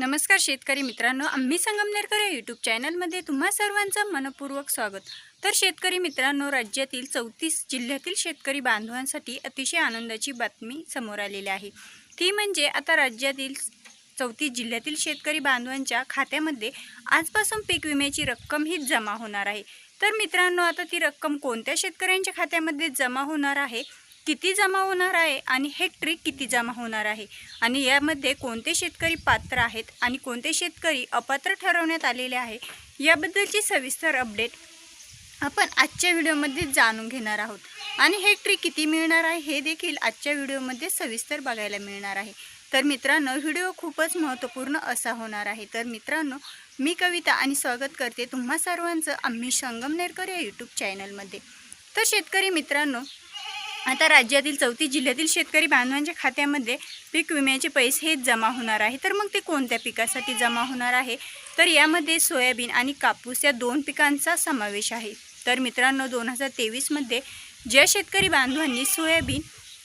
नमस्कार शेतकरी मित्रांनो आम्ही संगमनेरकर या यूट्यूब चॅनलमध्ये तुम्हा सर्वांचं मनपूर्वक स्वागत. तर शेतकरी मित्रांनो राज्यातील चौतीस जिल्ह्यातील शेतकरी बांधवांसाठी अतिशय आनंदाची बातमी समोर आलेली आहे. ती म्हणजे आता राज्यातील चौतीस जिल्ह्यातील शेतकरी बांधवांच्या खात्यामध्ये आजपासून पीक विम्याची रक्कम ही जमा होणार आहे. तर मित्रांनो आता ती रक्कम कोणत्या शेतकऱ्यांच्या खात्यामध्ये जमा होणार आहे? किती जमा होणार आहे आणि हेक्टरी किती जमा होणार आहे? आणि यामध्ये कोणते शेतकरी पात्र आहेत आणि कोणते शेतकरी अपात्र ठरवण्यात आलेले आहे? याबद्दलची सविस्तर अपडेट आपण आजच्या व्हिडिओमध्ये जाणून घेणार आहोत. आणि हेक्टरी किती मिळणार आहे हे देखील आजच्या व्हिडिओमध्ये सविस्तर बघायला मिळणार आहे. तर मित्रांनो व्हिडिओ खूपच महत्त्वपूर्ण असा होणार आहे. तर मित्रांनो मी कविता आणि स्वागत करते तुम्हा सर्वांचं आम्ही संगमनेरकर या यूट्यूब चॅनलमध्ये तर शेतकरी मित्रांनो आता राज्यातील चौतीस जिल्ह्यातील शेतकरी बांधवांच्या खात्यामध्ये पीक विम्याचे पैसे हे जमा होणार आहे. तर मग ते कोणत्या पिकासाठी जमा होणार आहे? तर यामध्ये सोयाबीन आणि कापूस या दोन पिकांचा समावेश आहे. तर मित्रांनो दोन हजार तेवीसमध्ये ज्या शेतकरी बांधवांनी सोयाबीन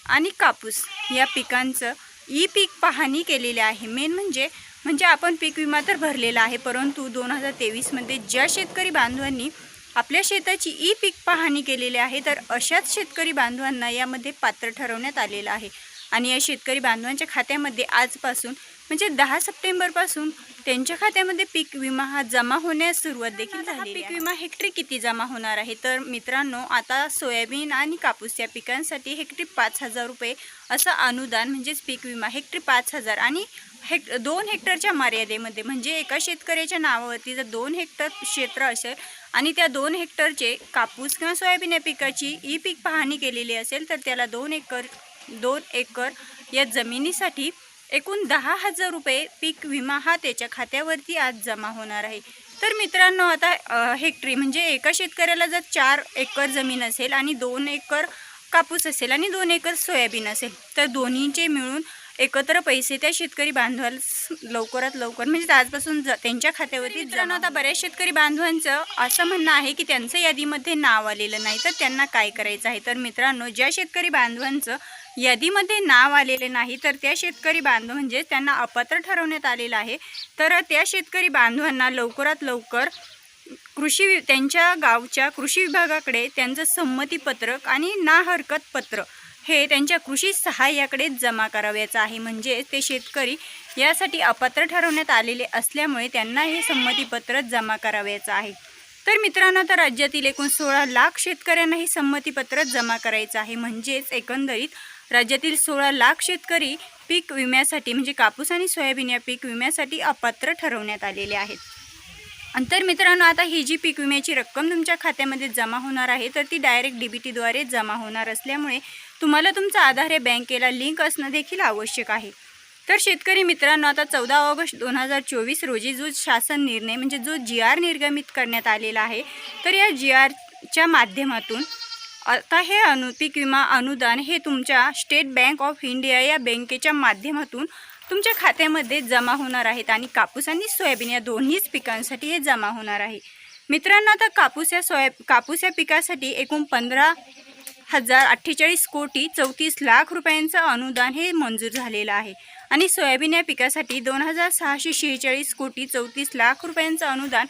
आणि कापूस या पिकांचं ई पीक पाहणी केलेली आहे. मेन म्हणजे म्हणजे आपण पीक विमा तर भरलेला आहे परंतु दोन हजार तेवीसमध्ये ज्या शेतकरी बांधवांनी आपल्या शेताची ई पीक पाहणी केलेली आहे तर अशाच शेतकरी बांधवांना यामध्ये पात्र ठरवण्यात आलेलं आहे. आणि या शेतकरी बांधवांच्या खात्यामध्ये आजपासून म्हणजे दहा सप्टेंबरपासून त्यांच्या खात्यामध्ये पीक विमा हा जमा होण्यास सुरुवात देखील झाली पीक विमा हेक्टरी किती जमा होणार आहे? तर मित्रांनो आता सोयाबीन आणि कापूस या पिकांसाठी हेक्टरी पाच हजार रुपये असं अनुदान म्हणजेच पीक विमा हेक्टरी पाच हजार आणि हेक्ट दोन हेक्टरच्या मर्यादेमध्ये म्हणजे एका शेतकऱ्याच्या नावावरती जर दोन हेक्टर क्षेत्र असेल आणि त्या दोन हेक्टरचे कापूस किंवा सोयाबीन या पिकाची ई पीक पाहणी केलेली असेल तर त्याला दोन एकर दोन एकर या जमिनीसाठी एकूण दहा हजार रुपये पीक विमा हा त्याच्या खात्यावरती आज जमा होणार आहे. तर मित्रांनो आता हेक्टरी म्हणजे एका शेतकऱ्याला जर चार एकर जमीन असेल आणि दोन एकर कापूस असेल आणि दोन एकर सोयाबीन असेल तर दोन्हीचे मिळून एकत्र पैसे त्या शेतकरी बांधवाला लवकरात लवकर म्हणजे आजपासून ज त्यांच्या खात्यावरती मित्रांनो आता बऱ्याच शेतकरी बांधवांचं असं म्हणणं आहे की त्यांचं यादीमध्ये नाव आलेलं नाही. तर त्यांना काय करायचं आहे? तर मित्रांनो ज्या शेतकरी बांधवांचं यादीमध्ये नाव आलेले नाही तर त्या शेतकरी बांधव म्हणजे त्यांना अपात्र ठरवण्यात आलेलं आहे. तर त्या शेतकरी बांधवांना लवकरात लवकर कृषी त्यांच्या गावच्या कृषी विभागाकडे त्यांचं संमतीपत्रक आणि ना हरकत पत्र हे त्यांच्या कृषी सहाय्याकडे जमा करावयाचं आहे. म्हणजे ते शेतकरी यासाठी अपात्र ठरवण्यात आलेले असल्यामुळे त्यांना हे संमतीपत्र जमा करावयाचं आहे. तर मित्रांनो तर राज्यातील एकूण सोळा लाख शेतकऱ्यांना हे संमतीपत्र जमा करायचं आहे. म्हणजेच एकंदरीत राज्यातील सोळा लाख शेतकरी पीक विम्यासाठी म्हणजे कापूस आणि सोयाबीन या पीक विम्यासाठी अपात्र ठरवण्यात आलेले आहेत. तर मित्रांनो आता ही जी पीक विम्याची रक्कम तुमच्या खात्यामध्ये जमा होणार आहे तर ती डायरेक्ट डी बी टीद्वारे जमा होणार असल्यामुळे तुम्हाला तुमचा आधार हे बँकेला लिंक असणं देखील आवश्यक आहे. तर शेतकरी मित्रांनो आता चौदा ऑगस्ट दोन हजार चोवीस रोजी जो शासन निर्णय म्हणजे जो जी आर निर्गमित करण्यात आलेला आहे तर या जी आरच्या माध्यमातून आता हे अनु पीक विमा अनुदान हे तुमच्या स्टेट बँक ऑफ इंडिया या बँकेच्या माध्यमातून तुमच्या खात्यामध्ये जमा होणार आहेत आणि कापूस आणि सोयाबीन या दोन्हीच पिकांसाठी हे जमा होणार आहे. मित्रांनो आता कापूस या सोया कापूस या पिकासाठी एकूण पंधरा हजार अठ्ठेचाळीस कोटी चौतीस लाख रुपयांचं अनुदान हे मंजूर झालेलं आहे. आणि सोयाबीन या पिकासाठी दोन हजार सहाशे शेहेचाळीस कोटी चौतीस लाख रुपयांचं अनुदान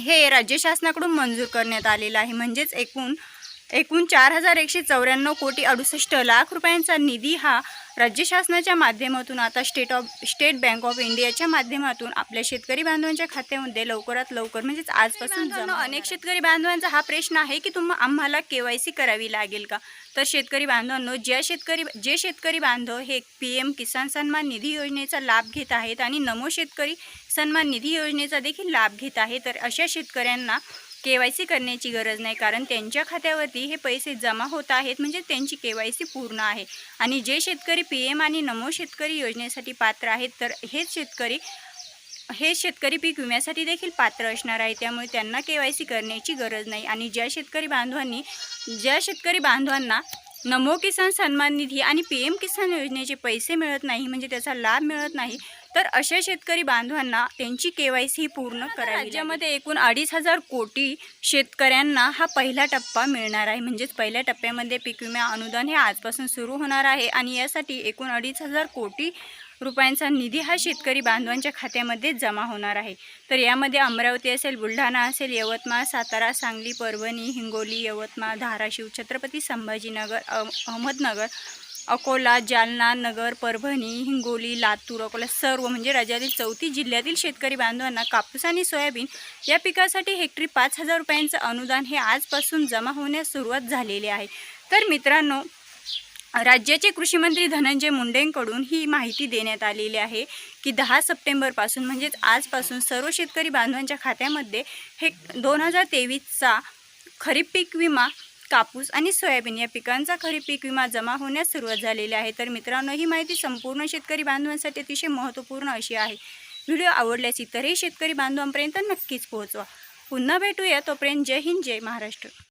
हे राज्य शासनाकडून मंजूर करण्यात आलेलं आहे. म्हणजेच एकूण एकूण चार हजार एकशे चौऱ्याण्णव कोटी अडुसष्ट लाख रुपयांचा निधी हा राज्य शासनाच्या माध्यमातून आता state of State Bank of इंडियाच्या माध्यमातून आपल्या शेतकरी बांधवांच्या खात्यामध्ये लवकरात लवकर म्हणजेच आजपासून अनेक शेतकरी बांधवांचा हा प्रश्न आहे की तुम आम्हाला के वाय सी करावी लागेल का? तर शेतकरी बांधवांनो ज्या शेतकरी जे शेतकरी बांधव हे पी एम किसान सन्मान निधी योजनेचा लाभ घेत आहेत आणि नमो शेतकरी सन्मान निधी योजनेचा देखील लाभ घेत आहे तर अशा शेतकऱ्यांना के वाय सी करण्याची गरज नाही कारण त्यांच्या खात्यावरती हे पैसे जमा होत आहेत म्हणजे त्यांची के वाय सी पूर्ण आहे. आणि जे शेतकरी पी एम आणि नमो शेतकरी योजनेसाठी पात्र आहेत तर हेच शेतकरी हे शेतकरी पीक विम्यासाठी देखील पात्र असणार आहे. त्यामुळे त्यांना के वाय सी करण्याची गरज नाही. आणि ज्या शेतकरी बांधवांनी ज्या शेतकरी बांधवांना नमो किसान सन्मान निधी आणि पी एम किसान योजनेचे पैसे मिळत नाही म्हणजे त्याचा लाभ मिळत नाही तर अशा शेतकरी बांधवांना त्यांची के वाय सी पूर्ण करावी राज्यामध्ये एकूण अडीच हजार कोटी शेतकऱ्यांना हा पहिला टप्पा मिळणार आहे. म्हणजेच पहिल्या टप्प्यामध्ये पीक विमा अनुदान हे आजपासून सुरू होणार आहे आणि यासाठी एकूण अडीच हजार कोटी रुपयांचा निधी हा शेतकरी बांधवांच्या खात्यामध्ये जमा होणार आहे. तर यामध्ये अमरावती असेल बुलढाणा असेल यवतमाळ सातारा सांगली परभणी हिंगोली यवतमाळ धाराशिव छत्रपती संभाजीनगर अह- अहमदनगर अकोला जालना नगर परभणी हिंगोली लातूर अकोला सर्व म्हणजे राज्यातील चौथी जिल्ह्यातील शेतकरी बांधवांना कापूस आणि सोयाबीन या पिकासाठी हेक्टरी पाच हजार रुपयांचं अनुदान हे आजपासून जमा होण्यास सुरुवात झालेली आहे. तर मित्रांनो राज्याचे कृषीमंत्री धनंजय मुंडेंकडून ही माहिती देण्यात आलेली आहे की दहा सप्टेंबरपासून म्हणजेच आजपासून सर्व शेतकरी बांधवांच्या खात्यामध्ये हे दोन हजार तेवीसचा खरीप पीक विमा कापूस आणि सोयाबीन या पिकांचा खरीप पीक विमा जमा होण्यास सुरुवात झालेली आहे. तर मित्रांनो ही माहिती संपूर्ण शेतकरी बांधवांसाठी अतिशय महत्त्वपूर्ण अशी आहे. व्हिडिओ आवडल्यास इतरही शेतकरी बांधवांपर्यंत नक्कीच पोहोचवा. पुन्हा भेटूया. तोपर्यंत जय हिंद जय महाराष्ट्र.